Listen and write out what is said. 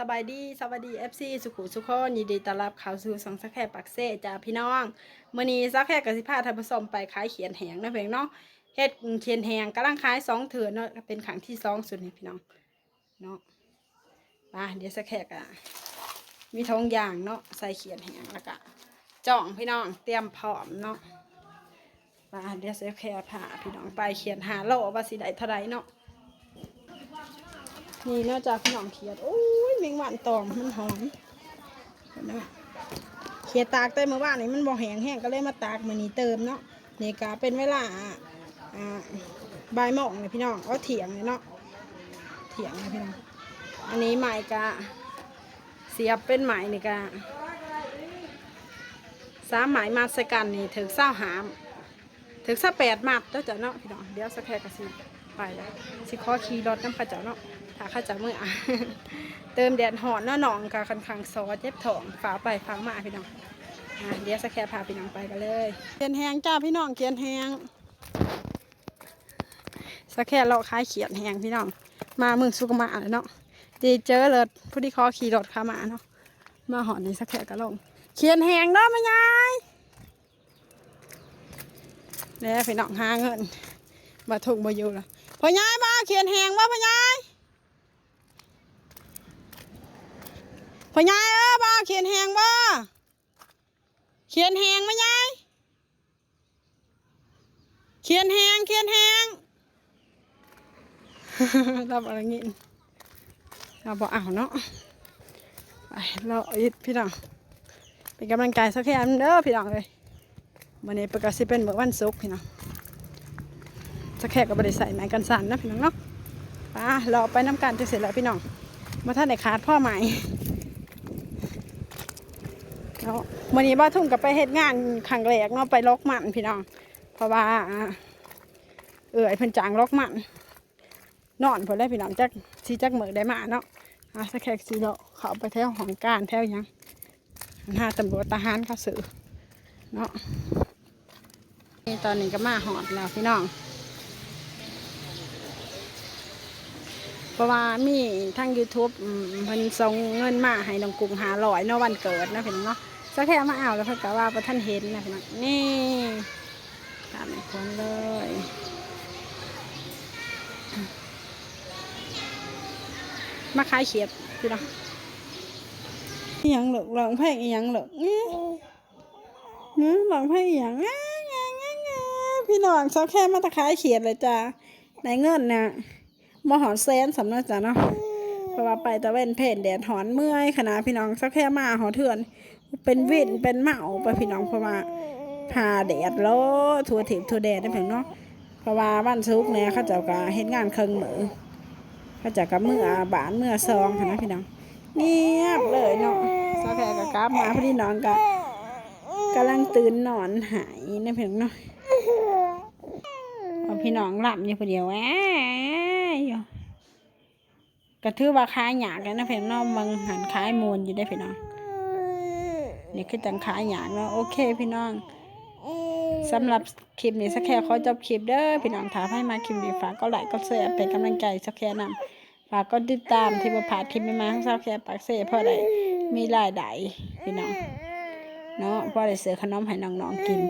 สบายดีสวัสดี FC สุขุสุขคนยินดีต้อนรับเข้าสู่สองสักแค่ปักเซ่จ้าพี่น้องมื้อนี้สักแค่กสิพาท่านผู้ชมไปขายเขียนแหงนะเพียงเนาะเฮ็ดเขียนแหงกำลังขายสองเถื่อนเนาะเป็นครั้งที่สองสุดนี่พี่น้องเนาะมาเดี๋ยวสักแค่กะมีทองอย่างเนาะใส่เขียนแหงแล้วก็จ่องพี่น้องเตรียมพร้อมเนาะมาเดี๋ยวสักแค่พาพี่น้องไปเขียนหาโลว่าสิได้เท่าไรเนาะ นี่นอกจากพี่น้องเขียดโอ้ยแมงวันตอมมันหอมเห็นไหมเขียดตากแต่เมื่อวานนี้มันบ่แห้งแห้งก็เลยมาตากมือนี้เติมเนาะนี่กาเป็นเวลาอ่าบ่ายโมงเลยพี่น้องก็เถียงเลยเนาะเถียงเลยพี่น้องอันนี้ไหมกะเสียบเป็นไหมนี่กะสามไหมมาสกันนี่ถึงเศร้าหามถึงสักแปดมัดแล้วจ้ะเนาะพี่น้องเดี๋ยวสักแค่กระสิไปแล้วสิขอขี่รถน้ำข้าเจ้าเนาะ ถ้าข้าจ้าเมื่อเติมแดดหอนนาะหนองกะคันคังซอสเจ็บทองฝาไปฝามาพี่น้องอะเดี๋ยวสแค่พาพี่น้องไปกันเลยเขียนแหงจ้าพี่น้องเขียนแหงสแค่เราขายเขียนแหงพี่น้อง มาเมืองสุกมาเลยเนาะดีเจอเลยผู้ที่ขอขี่รถข้ามาเนาะมาหอนนี่สักแค่ก็ลงเขียนแหงเนาะม่ยายแล้วพี่น้องหาเงินมาถูกมาอยู่ละพ่อยายบ้าเขียนแหงว่าพ่อยาย พ่อยายเออบ้าเขียนแหงว่าเขียนแหงไหมยายเขียนแหงเขียนแหงรับอะไรงี้เราบอกเอาเนาะไปเราอิดพี่น้องเป็นกำลังใจสักแค่นั้นเด้อพี่น้องเลยวันนี้ประกาศสิเป็นเมื่อวันศุกร์พี่น้องจะแค่กับริใส่ไม้กันสั่นนะพี่น้องเนาะไป้ารอไปน้ำกันจะเสร็จแล้วพี่น้องมาท่านไหนขาดพ่อใหม่ เนาะวันนี้บ้าทุ่งกับไปเฮ็ดงานขังแรกเนาะไปล็อกมันพี่น้อง เพราะว่า เออไอเพิ่นจางล็อกมันนอนพอได้พี่น้องจักสีจักเหมือได้มาเนาะอะสักแขกสีเนาะเขาไปแถวของการแถวยังหน้าตำรวจทหารเขาสือเนาะนี่ตอนนี้ก็มาหอดแล้วพี่น้องเพราะว่ามีทาง YouTube มเพิ่นส่งเงินมาให้น้องกุ้งหาลอยเนาะวันเกิดนะพี่น้องเนาะ สักแค่มาเอาแล้วเพิ่นก็ว่าบ่ท่านเห็นนะพี่น้องนี่ตามคนเลยมาขายเขียดพี่น้องอิหยังหลองหลองแพงอียังหลองเนี่ยเนี่ยหลองแพงอียังง่ายง่ายง่ายง่ายพี่น้องสักแค่มาตะขายเขียดเลยจ้าในเงินน่ะมาหอนแซนสำนักจ้าเนาะเพราะว่าไปตะเวนเพนแดดหอนเมื่อยขนาดพี่น้องสักแค่มาหอเถื่อน เป็นวินเป็นเหมาไปพี่น้องเพราะว่าผ่าแดดแล้วทัวถิบทัวแดดนั่นเพียงเนาะเพราะว่าบ้านซุกเนี่ยเขาเจ้าก็เฮ็ดงานเครื่องมือเขาเจ้าก็เมื่อบานเมื่อซองค่ะนะพี่น้องเงียบเลยเนาะสักแค่ก็กลับมาพอดีน้องก็กำลังตื่นนอนหายนั่นเพียงเนาะเอาพี่น้องหลับอยู่คนเดียวแอ้อยู่ก็ถือว่าขายหยากแล้วนะเพียงเนาะมึงหันขายมูลอยู่ได้พี่น้อง นี่คือจังขายอย่างเนาะโอเคพี่น้องสำหรับคลิปนี้สักแค่ขอจบคลิปเด้อพี่น้องถามให้มาคลิปนี้ฝากก็ไลค์ก็แชร์เป็นกำลังใจสักแค่นำฝากก็ติดตามที่มาผ่านคลิปใหม่ๆของสักแค่ปากเซ่เพราะได้มีรายได้พี่น้องเนาะเพราะได้เสือขนมให้น้องๆกิน